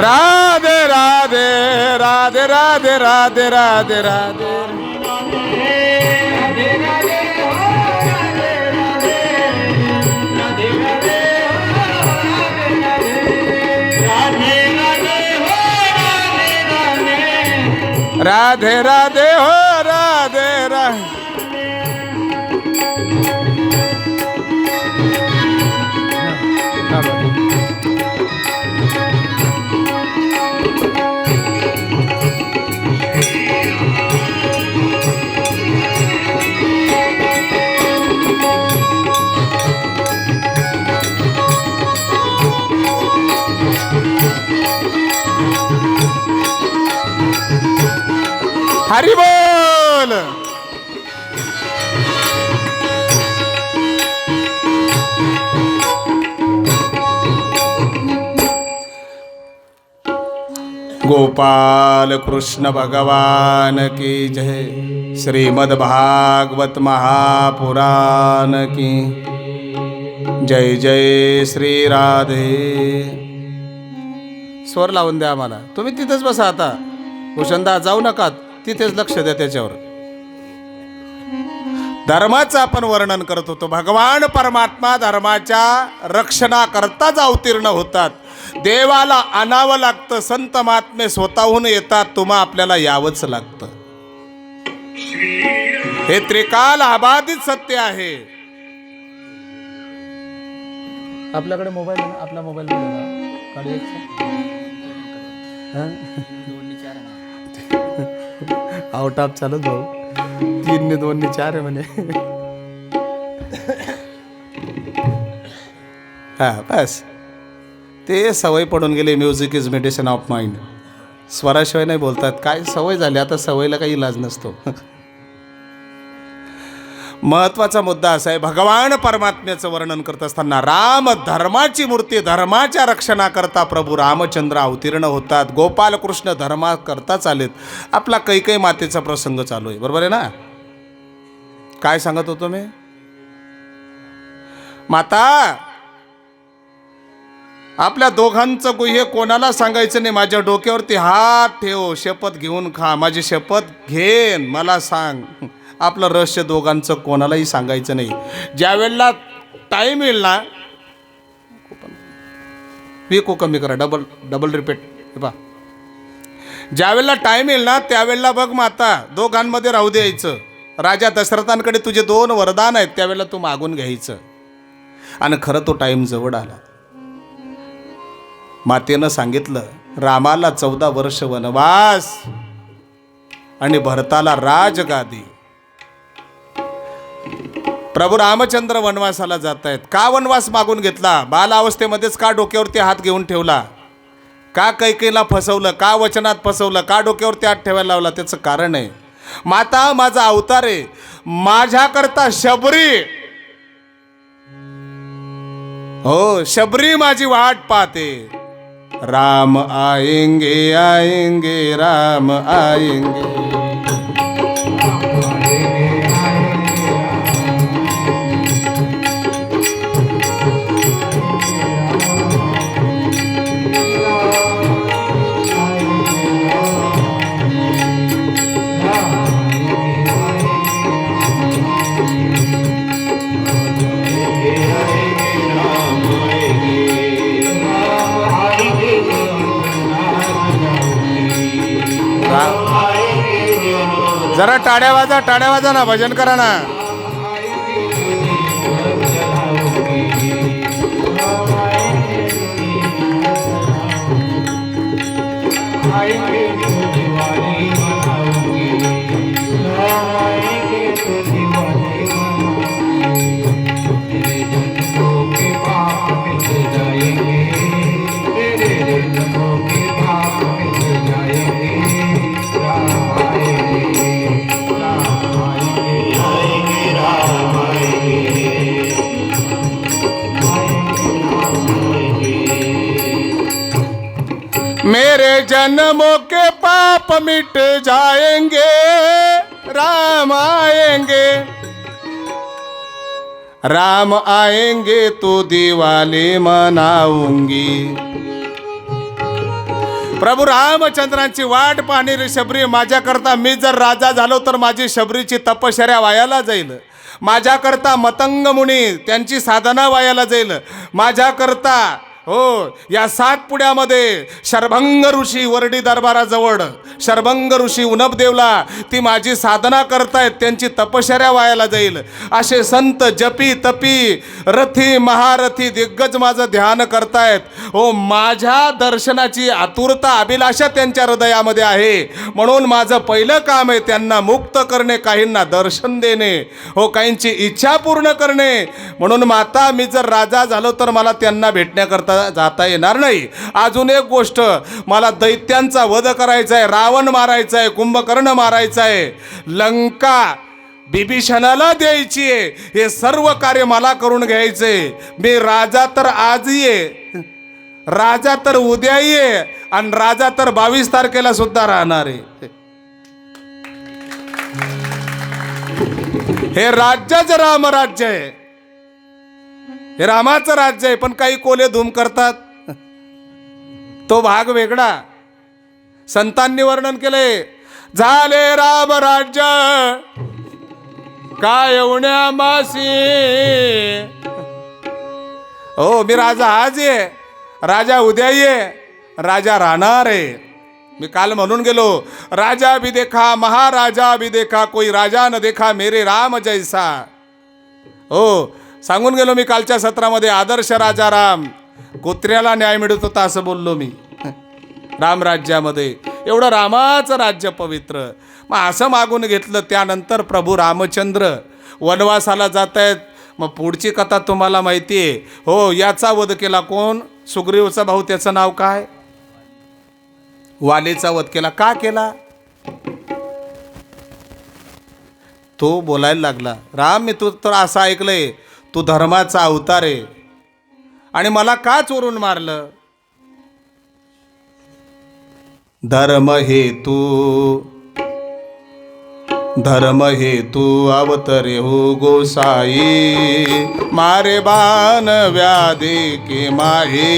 राधे राधे राधे राधे राधे राधे राधे. राधे राधे हो राधे राधे. हरी बोल! गोपाल कृष्ण भगवान की जय। श्रीमद भागवत महापुराण की। जय जय श्री राधे। स्वर लावून द्या आम्हाला. तुम्ही तिथंच बसा आता. भूषणदा जाऊ नका. तिथेच लक्ष द्या त्याच्यावर. धर्माचं आपण वर्णन करत होतो. भगवान परमात्मा धर्माच्या रक्षणाकरताच अवतीर्ण होतात. देवाला आणावं लागतं संत महात्मे स्वतःहून येतात तुम्हा आपल्याला यावंच लागतं. हे त्रिकाल अबाधित सत्य आहे. आपल्याकडे मोबाईल? आपला मोबाईल आउट ऑफ चालत भाऊ तीन ने दोन ने चार आहे म्हणे हा बस. ते सवय पडून गेली. Music is medicine of mind स्वराशिवाय नाही बोलतात. काय सवय झाली? आता सवयीला काही इलाज नसतो. महत्त्वाचा मुद्दा असा आहे भगवान परमात्म्याचं वर्णन करत असताना राम धर्माची मूर्ती धर्माच्या रक्षणाकरता प्रभू रामचंद्र अवतीर्ण होतात. गोपालकृष्ण धर्मा करता चालेत. आपला कैकई मातेचा प्रसंग चालू आहे. बरोबर आहे ना? काय सांगत होतो मी? माता आपल्या दोघांचं गुह्य कोणाला सांगायचं नाही? माझ्या डोक्यावरती हात ठेव. शपथ घेऊन खा. माझी शपथ घेन. मला सांग. आपलं रहस्य दोघांचं कोणालाही सांगायचं नाही. ज्या वेळेला टाईम येईल ना विको कमी करा डबल डबल रिपीट हे पा ज्या वेळेला टाईम येईल ना त्यावेळेला बघ माता दोघांमध्ये राहू द्यायचं राजा दशरथांकडे तुझे दोन वरदान आहेत त्यावेळेला तू मागून घ्यायचं. आणि खरं तो टाईम जवळ आला. मातेनं सांगितलं रामाला चौदा वर्ष वनवास आणि भरताला राजगादी. प्रभू रामचंद्र वनवासाला जात आहेत का वनवास मागून घेतला? बालावस्थेमध्येच का डोक्यावरती हात घेऊन ठेवला? का कैकेला फसवलं? का वचनात फसवलं? का डोक्यावरती हात ठेवायला लावला? त्याचं कारण आहे. माता माझा अवतार आहे. माझ्याकरता शबरी. हो शबरी माझी वाट पाहते. राम आएंगे आएंगे राम आएंगे जरा टाळ्या वाजा टाळ्या वाजा ना भजन करा ना. मेरे जन्मों के पाप मिट जाएंगे राम आएंगे। राम आएंगे तो दिवाली मनाऊंगी। प्रभू रामचंद्रांची वाट पाहणी रे शबरी माझ्याकरता मी जर राजा झालो तर माझी शबरीची तपश्चर्या वायाला जाईल. माझ्याकरता मतंग मुनी त्यांची साधना वायाला जाईल. माझ्याकरता हो या सातपुड्यामध्ये शर्भंग ऋषी वरडी दरबाराजवळ शर्भंग ऋषी उनपदेवला ती माझी साधना करतायत त्यांची तपश्चर्या व्हायला जाईल. असे संत जपी तपी रथी महारथी दिग्गज माझं ध्यान करतायत. हो माझ्या दर्शनाची आतुरता अभिलाषा त्यांच्या हृदयामध्ये आहे. म्हणून माझं पहिलं काम आहे त्यांना मुक्त करणे काहींना दर्शन देणे. हो काहींची इच्छा पूर्ण करणे. म्हणून माता मी जर राजा झालो तर मला त्यांना भेटण्याकरता जाता येणार नाही. अजून एक गोष्ट मला दैत्यांचा वध करायचा आहे रावण मारायचा आहे कुंभकर्ण मारायचा आहे लंका बिभीषणाला द्यायची आहे हे सर्व कार्य मला करून घ्यायचे मी राजा तर आजही आहे राजा तर उद्याही आहे आणि राजा तर बावीस तारखेला सुद्धा राहणार. आहे हे राज्यच रामराज्य आहे. हे रामाचं राज्य आहे पण काही कोले धूम करतात. तो भाग वेगळा. संतांनी वर्णन केले झाले राम राज्य. काय येवण्या मासी? हो मी राजा आज ये राजा उद्या ये राजा राहणार आहे. मी काल म्हणून गेलो राजा भी देखा महाराजा भी देखा कोई राजा न देखा मेरे राम जैसा. हो सांगून गेलो मी कालच्या सत्रामध्ये आदर्श राजा राम कुत्र्याला न्याय मिळत होता असं बोललो मी. रामराज्यामध्ये एवढं रामाचं राज्य पवित्र. मग असं मागून घेतलं त्यानंतर प्रभू रामचंद्र वनवासाला जात आहेत मग पुढची कथा तुम्हाला माहिती आहे हो याचा वध केला कोण? सुग्रीवचा भाऊ त्याचं नाव काय? वालेचा वध केला. का केला? तो बोलायला लागला. राम मी तू तर असं ऐकलंय. तू धर्माचा अवतार. आहे आणि मला का चोरून मारलं? धर्म हेतू. धर्म हेतू अवतरे हो गोसाई. मारे बाण व्याधे के माहे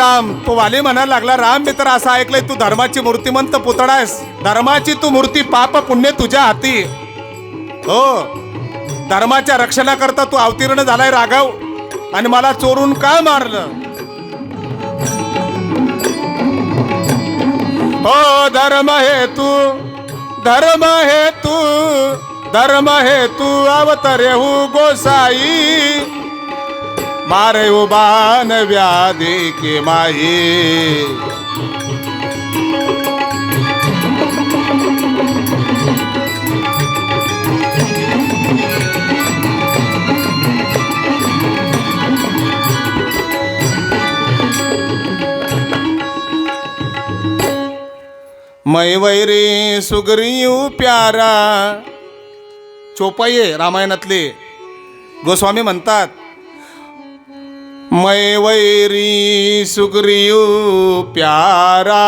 राम तो वाली म्हणायला लागला राम मी तर असं ऐकलंय तू धर्माची मूर्तिमंत पुतळा आहेस. धर्माची तू मूर्ती पाप पुण्य तुझ्या हाती. हो. धर्माच्या रक्षणाकरता तू अवतीर्ण झालाय राघव. आणि मला चोरून का मारलं? हो धर्म हे तू धर्म हे तू धर्म हे तू अवतरे हु गोसाई. मारे उबान व्याधी के माही. मै वैरी सुग्रीव प्यारा. चोपाई आहे रामायणातले. गोस्वामी म्हणतात मै वैरी सुग्रीव प्यारा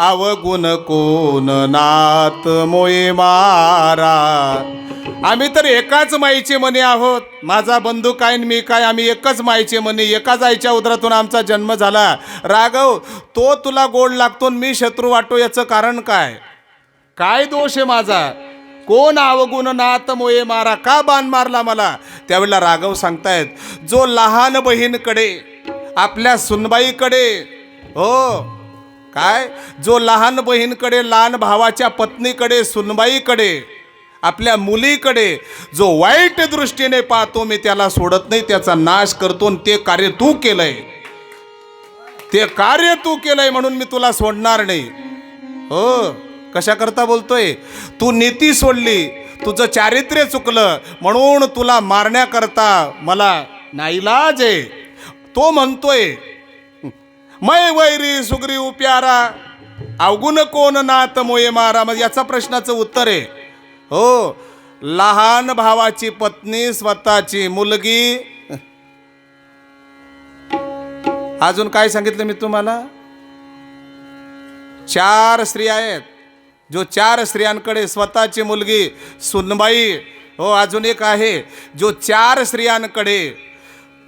अवगुण कोण नात मोये मारा. आम्ही तर एकाच माईचे म्हणे आहोत. माझा बंधू काय मी काय आम्ही एकच माईचे म्हणे. एकाच आईच्या उदरातून आमचा जन्म झाला. राघव तो तुला गोड लागतो मी शत्रू वाटतो याचं कारण काय? काय दोष आहे माझा? कोण अवगुण नात मोये मारा? का बाण मारला मला? त्यावेळेला राघव सांगतायत जो लहान बहीणकडे आपल्या सुनबाईकडे हो काय? जो लहान बहीणकडे लहान भावाच्या पत्नीकडे सुनबाईकडे आपल्या मुलीकडे जो वाईट दृष्टीने पाहतो मी त्याला सोडत नाही त्याचा नाश करतो आणि ते कार्य तू केलंय. ते कार्य तू केलंय म्हणून मी तुला सोडणार नाही. हो. कशाकरता बोलतोय? तू नीती सोडली तुझं चारित्र्य चुकलं म्हणून तुला मारण्याकरता मला नाईलाज आहे. तो म्हणतोय मै वैरी सुग्रीव प्यारा अवगुण कोण नात मोये मारा? म्हणजे याचा प्रश्नाचं उत्तर आहे. हो लहान भावाची पत्नी स्वतःची मुलगी. अजून काय सांगितलं मी तुम्हाला? चार स्त्रिया आहेत. जो चार स्त्रियांकडे स्वतःची मुलगी सुनबाई हो अजून एक आहे जो चार स्त्रियांकडे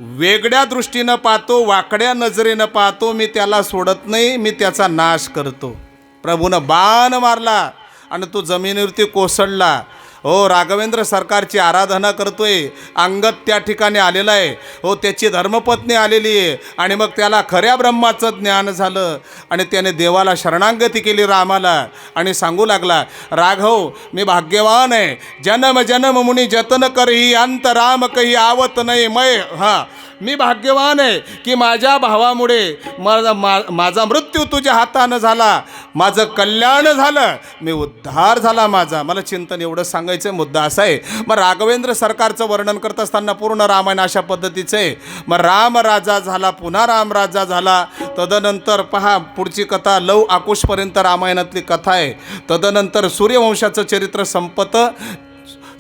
वेगळ्या दृष्टीनं पाहतो वाकड्या नजरेनं पाहतो मी त्याला सोडत नाही मी त्याचा नाश करतो. प्रभूनं बाण मारला आणि तो जमिनीवरती कोसळला. हो राघवेंद्र सरकारची आराधना करतोय. अंगत त्या ठिकाणी आलेला आहे. हो त्याची धर्मपत्नी आलेली आहे. आणि मग त्याला खऱ्या ब्रह्माचं ज्ञान झालं. आणि त्याने देवाला शरणांगती केली रामाला. आणि सांगू लागला राघव मी भाग्यवान आहे. जन्म जन्म मुनी जतन करही अंत राम कही आवत नाही. मय हां मी भाग्यवान आहे की माझ्या भावामुळे माझा मा माझा मृत्यू तुझ्या हातानं झाला. माझं कल्याण झालं. मी उद्धार झाला माझा. मला चिंतन एवढं सांगायचं मुद्दा असा आहे. मग राघवेंद्र सरकारचं वर्णन करत असताना पूर्ण रामायण अशा पद्धतीचं आहे. मग राम राजा झाला पुन्हा राम राजा झाला. तदनंतर पहा पुढची कथा लव आकुशपर्यंत रामायणातली कथा आहे. तदनंतर सूर्यवंशाचं चरित्र संपतं.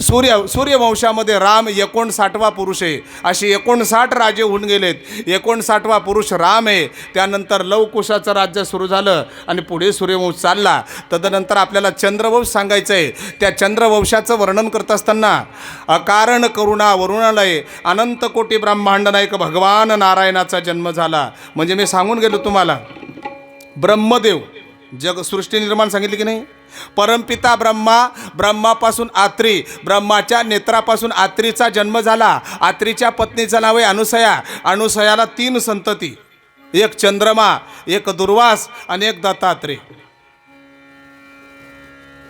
सूर्य सूर्यवंशामध्ये राम एकोणसाठवा पुरुष आहे. असे एकोणसाठ राजे होऊन गेलेत. एकोणसाठवा पुरुष राम आहे. त्यानंतर लवकुशाचं राज्य सुरू झालं आणि पुढे सूर्यवंश चालला. तदनंतर आपल्याला चंद्रवंश सांगायचं आहे त्या चंद्रवंशाचं वर्णन करत असताना अकारण करुणा वरुणालय अनंत कोटी ब्रह्मांड नायक भगवान नारायणाचा जन्म झाला. म्हणजे मी सांगून गेलो तुम्हाला ब्रह्मदेव जग सृष्टी निर्माण सांगितली की नाही? परमपिता ब्रह्मा ब्रह्मापासून आत्री ब्रह्माच्या नेत्रापासून आत्रीचा जन्म झाला. आत्रीच्या पत्नीचं नाव आहे अनुसया. अनुसयाला तीन संतती. एक चंद्रमा एक दुर्वास आणि एक दत्तात्रेय.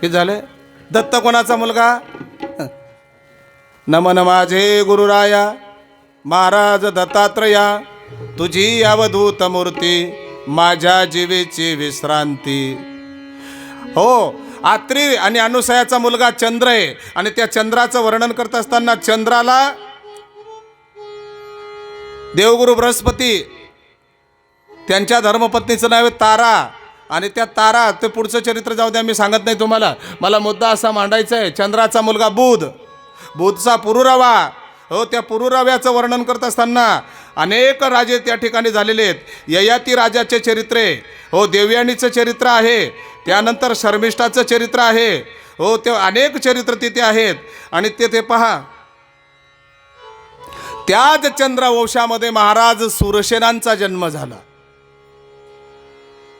हे झाले दत्त कोणाचा मुलगा? नमन माझे गुरुराया. महाराज दत्तात्रया तुझी अवधूत मूर्ती. माझ्या जीवेची विश्रांती. हो आत्री आणि अनुसयाचा मुलगा चंद्र आहे आणि त्या चंद्राचं वर्णन करत असताना चंद्राला देवगुरु बृहस्पती त्यांच्या धर्मपत्नीचं नाव आहे तारा आणि त्या तारा ते पुढचं चरित्र जाऊ द्या मी सांगत नाही तुम्हाला. मला मुद्दा असा मांडायचा आहे चंद्राचा मुलगा बुध. बुधचा पुरुरावा. हो त्या पुरुराव्याचं वर्णन करत असताना अनेक राजे त्या ठिकाणी झालेले आहेत. ययाती राजाचे चरित्र आहे हो देवयानीचं चरित्र आहे त्यानंतर शर्मिष्ठाचं चरित्र आहे हो ते अनेक चरित्र तिथे आहेत. आणि ते ते पहा त्याच चंद्रवंशामध्ये महाराज सुरसेनांचा जन्म झाला.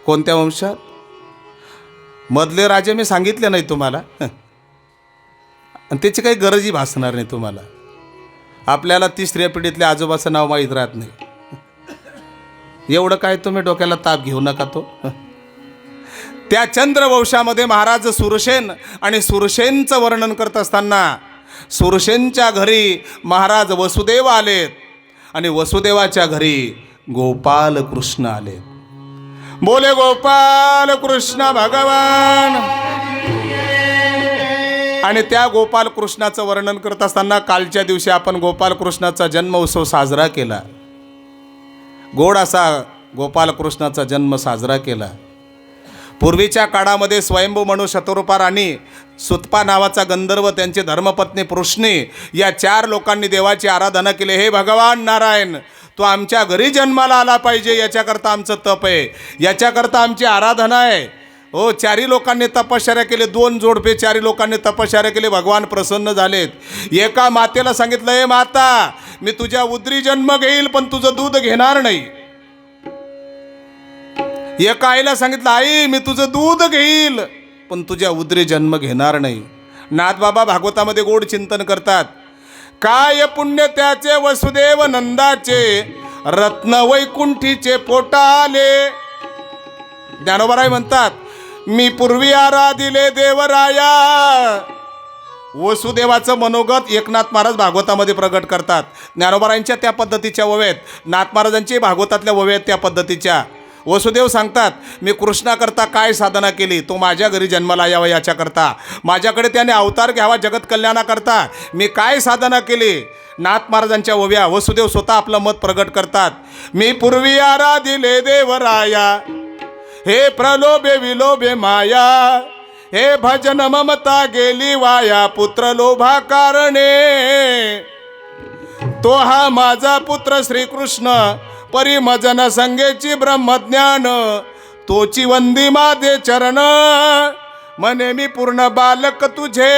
कोणत्या वंशात? मधले राजे मी सांगितले नाही तुम्हाला. आणि त्याची काही गरजही भासणार नाही तुम्हाला. आपल्याला तिसऱ्या पिढीतल्या आजोबाचं नाव माहीत राहत नाही. एवढं काय तुम्ही डोक्याला ताप घेऊ नका तो. त्या चंद्रवंशामध्ये महाराज सुरसेन आणि सुरसेनचं वर्णन करत असताना सुरसेनच्या घरी महाराज वसुदेव आलेत आणि वसुदेवाच्या घरी गोपाल कृष्ण आलेत. बोले गोपाल कृष्ण भगवान आणि त्या गोपाल कृष्णाचं वर्णन करत असताना कालच्या दिवशी आपण गोपाल कृष्णाचा जन्म उत्सव साजरा केला. गोड असा गोपाल कृष्णाचा जन्म साजरा केला. पूर्वीच्या काळामध्ये स्वयंभू म्हणू शतरूपा राणी सुतपा नावाचा गंधर्व त्यांची धर्मपत्नी पृष्णी या चार लोकांनी देवाची आराधना केली. हे भगवान नारायण तो आमच्या घरी जन्माला आला पाहिजे याच्याकरता आमचं तप आहे. याच्याकरता आमची आराधना आहे. हो चारी लोकांनी तपश्चर्या केले. दोन जोडपे चारी लोकांनी तपश्चर्या केले. भगवान प्रसन्न झालेत. एका मातेला सांगितलं हे माता मी तुझ्या उदरी जन्म घेईल पण तुझं दूध घेणार नाही. एका आईला सांगितलं आई मी तुझं दूध घेईल पण तुझ्या उदरी जन्म घेणार नाही. नाथबाबा भागवतामध्ये गोड चिंतन करतात. काय पुण्य त्याचे वसुदेव नंदाचे रत्न वैकुंठीचे पोटाले. ज्ञानोबराय म्हणतात मी पूर्वी आराधिले देवराया. वसुदेवाचं मनोगत एकनाथ महाराज भागवतामध्ये प्रकट करतात. ज्ञानोबरायांच्या त्या पद्धतीच्या वव्यात नाथ महाराजांची भागवतातल्या वव्यात त्या पद्धतीच्या. वसुदेव सांगतात मी कृष्णाकरता काय साधना केली? तो माझ्या घरी जन्माला यावा याच्याकरता. माझ्याकडे त्याने अवतार घ्यावा जगत कल्याणाकरता. मी काय साधना केली? नाथ महाराजांच्या ओव्या वसुदेव स्वतः आपलं मत प्रगट करतात. मी पूर्वी आराधिले देवराया. हे प्रलोभे विलोभे माया हे भजन ममता गेली वाया पुत्र लोभा कारणे. तो हा माझा पुत्र श्रीकृष्ण परिमजन संगेची ब्रह्मज्ञान तोची वंदी माझे चरण. म्हणे मी पूर्ण बालक तुझे.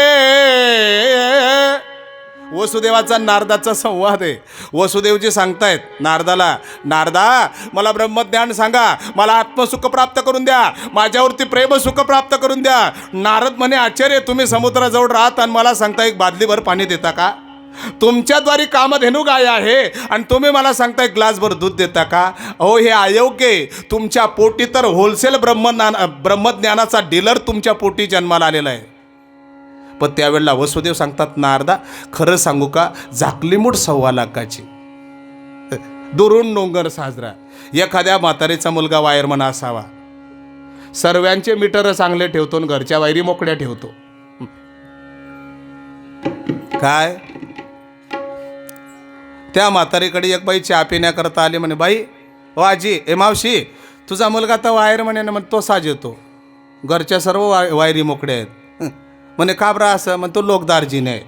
वसुदेवाचा नारदाचा संवाद आहे. वसुदेवजी सांगतायत नारदाला नारदा मला ब्रह्मज्ञान सांगा मला आत्मसुख प्राप्त करून द्या माझ्यावरती प्रेमसुख प्राप्त करून द्या. नारद म्हणे आश्चर्य तुम्ही समुद्राजवळ राहत आणि मला सांगता एक बादलीभर पाणी देता का? तुमच्याद्वारे कामधेनू गाय आहे आणि तुम्ही मला सांगताय ग्लासभर दूध देता का? अहो हे अयोग्य तुमच्या पोटी तर होलसेल ब्रह्मज्ञान ब्रह्मज्ञानाचा डीलर तुमच्या पोटी जन्माला आलेला आहे. पण त्यावेळेला वसुदेव सांगतात नारदा खरं सांगू का? झाकली मूठ सव्वा लाखाची. दुरून डोंगर साजरा. एखाद्या म्हातारीचा मुलगा वायरमन असावा. सर्वांचे मीटर चांगले ठेवतो आणि घरच्या वायरी मोकड्या ठेवतो. काय? त्या म्हातारीकडे एक बाई चहा पिण्याकरता आली म्हणे बाई ओ आजी ए मावशी तुझा मुलगा तर वायर म्हणे ना मग तो साज येतो घरच्या सर्व वाय वायरी मोकड्या आहेत. म्हणे का बरं असं. म्हण तो लोकदार्जीने आहे.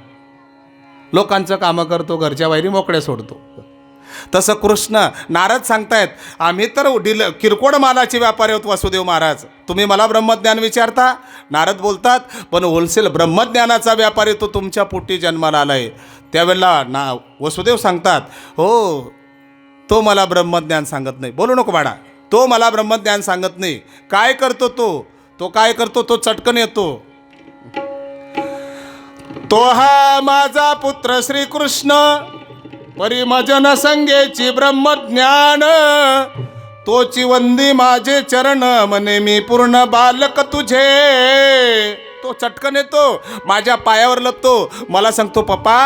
लोकांचं कामं करतो घरच्या वायरी मोकळे सोडतो. तसं कृष्ण नारद सांगतायत आम्ही तर डिल किरकोळ मालाचे व्यापारी आहोत वासुदेव महाराज. तुम्ही मला ब्रह्मज्ञान विचारता? नारद बोलतात पण होलसेल ब्रह्मज्ञानाचा व्यापारी तो तुमच्या पोटी जन्माला आला आहे त्यावेळेला ना वसुदेव सांगतात हो तो मला ब्रह्मज्ञान सांगत नाही. बोलू नको बाळा तो मला ब्रह्मज्ञान सांगत नाही. काय करतो तो? तो काय करतो? तो चटकन येतो. तो हा माझा पुत्र श्रीकृष्ण. परिमजन संगेची ब्रह्मज्ञान. तोची वंदी माझे चरण म्हणे मी पूर्ण बालक तुझे. तो चटकन येतो माझ्या पायावर लपतो. मला सांगतो पप्पा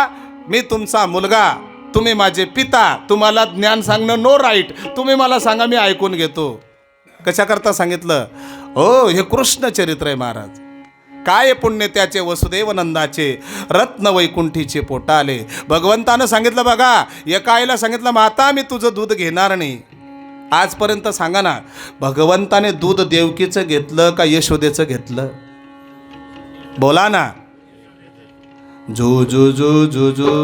मी तुमचा मुलगा. तुम्ही माझे पिता. तुम्हाला ज्ञान सांगणं नो राईट तुम्ही मला सांगा मी ऐकून घेतो. कशाकरता सांगितलं? हो हे कृष्ण चरित्र आहे महाराज. काय पुण्य त्याचे वसुदेव नंदाचे रत्न वैकुंठीचे पोटाले. भगवंतानं सांगितलं बघा एका सांगितलं माता मी तुझं दूध घेणार नाही. आजपर्यंत सांगा ना भगवंताने दूध देवकीचं घेतलं का यशोदेचं घेतलं? बोला ना. जो जो जो जो जो.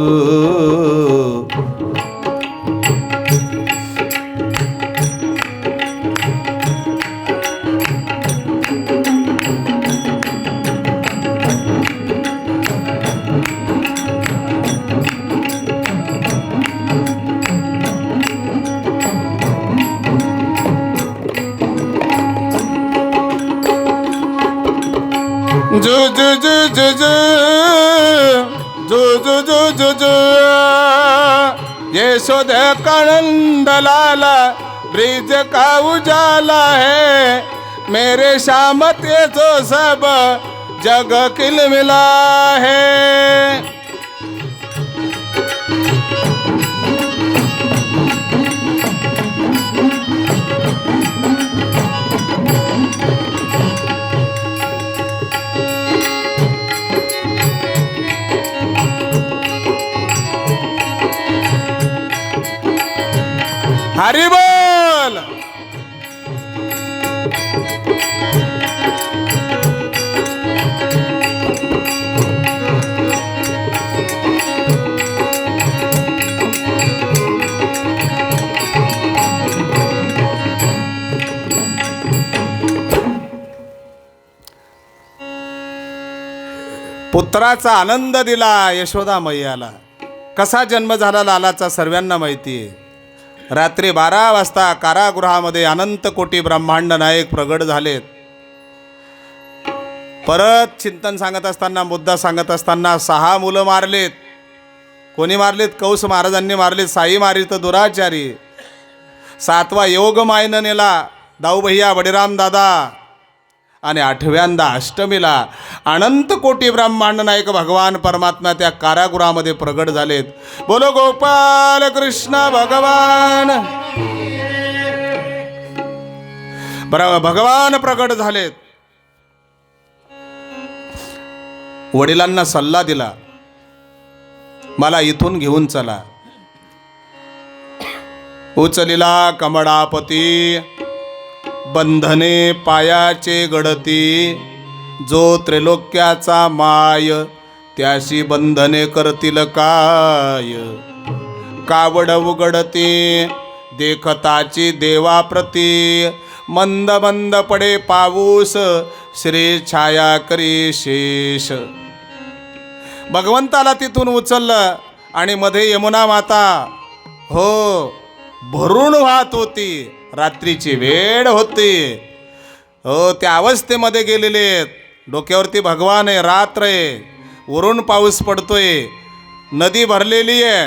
ब्रिज का उजाला है। मेरे श्याम तो सब जग किल मिला है। हरी पुत्राचा आनंद दिला यशोदा मैयाला. कसा जन्म झाला लालाचा सर्वांना माहिती आहे. रात्री बारा वाजता कारागृहामध्ये अनंत कोटी ब्रह्मांड नायक प्रगट झालेत. परत चिंतन सांगत असताना मुद्दा सांगत असताना सहा मुलं मारलेत. कोणी मारलेत? कौस महाराजांनी मारलेत. साई मारित दुराचारी. सातवा योग मायनं नेला दाऊ भैया बडीराम दादा. आणि आठव्यांदा अष्टमीला अनंत कोटी ब्रह्मांड नायक भगवान परमात्मा त्या कारागृहामध्ये प्रगट झालेत. बोलो गोपाल कृष्ण भगवान. भगवान प्रगट झालेत. वडिलांना सल्ला दिला. मला इथून घेऊन चला. उचलिला कमळापती. बंधने पायाचे गडती. जो त्रिलोक्याचा माय त्याशी बंधने करतील काय? कावड उघडते देखताची देवाप्रती मंद मंद पडे पाऊस श्री छाया करी शेष. भगवंताला तिथून उचललं आणि मध्ये यमुना माता हो भरून वाहत होती. रात्रीची वेळ होती. हो त्या अवस्थेमध्ये गेलेले आहेत. डोक्यावरती भगवान आहे रात्र आहे. वरून पाऊस पडतोय. नदी भरलेली आहे.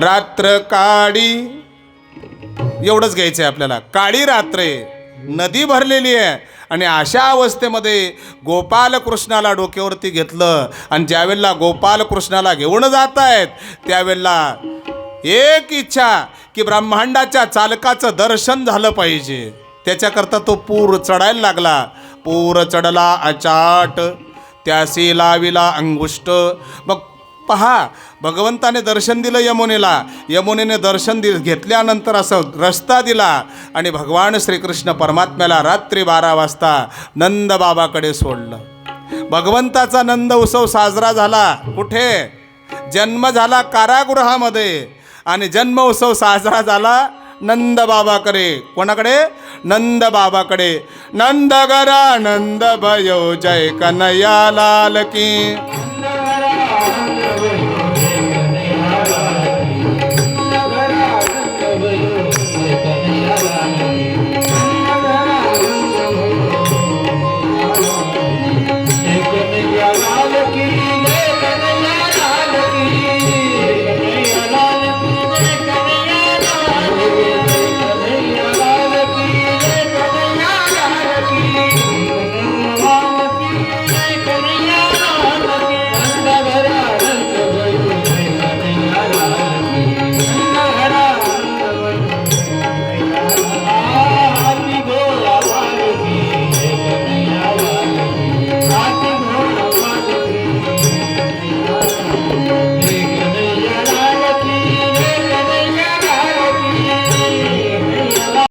रात्र काळी एवढंच घ्यायचं आहे आपल्याला. काळी रात्र आहे. नदी भरलेली आहे. आणि अशा अवस्थेमध्ये गोपालकृष्णाला डोक्यावरती घेतलं आणि ज्यावेळेला गोपालकृष्णाला घेऊन जात आहेत त्यावेळेला एक इच्छा की ब्रह्मांडाच्या चालकाचं दर्शन झालं पाहिजे. त्याच्याकरता तो पूर चढायला लागला. पूर चढला अचाट. त्यासी लाविला अंगुष्ट. मग पहा भगवंताने दर्शन दिलं यमुनेला. यमुनेने दर्शन दि घेतल्यानंतर असं रस्ता दिला आणि भगवान श्रीकृष्ण परमात्म्याला रात्री बारा वाजता नंदबाबाकडे सोडलं. भगवंताचा नंद उत्सव साजरा झाला. कुठे? जन्म झाला कारागृहामध्ये. आणि जन्मोत्सव साजरा झाला नंद बाबाकडे. कोणाकडे? नंद बाबाकडे. नंद गरा नंद भयो जय कन्हैया लाल की.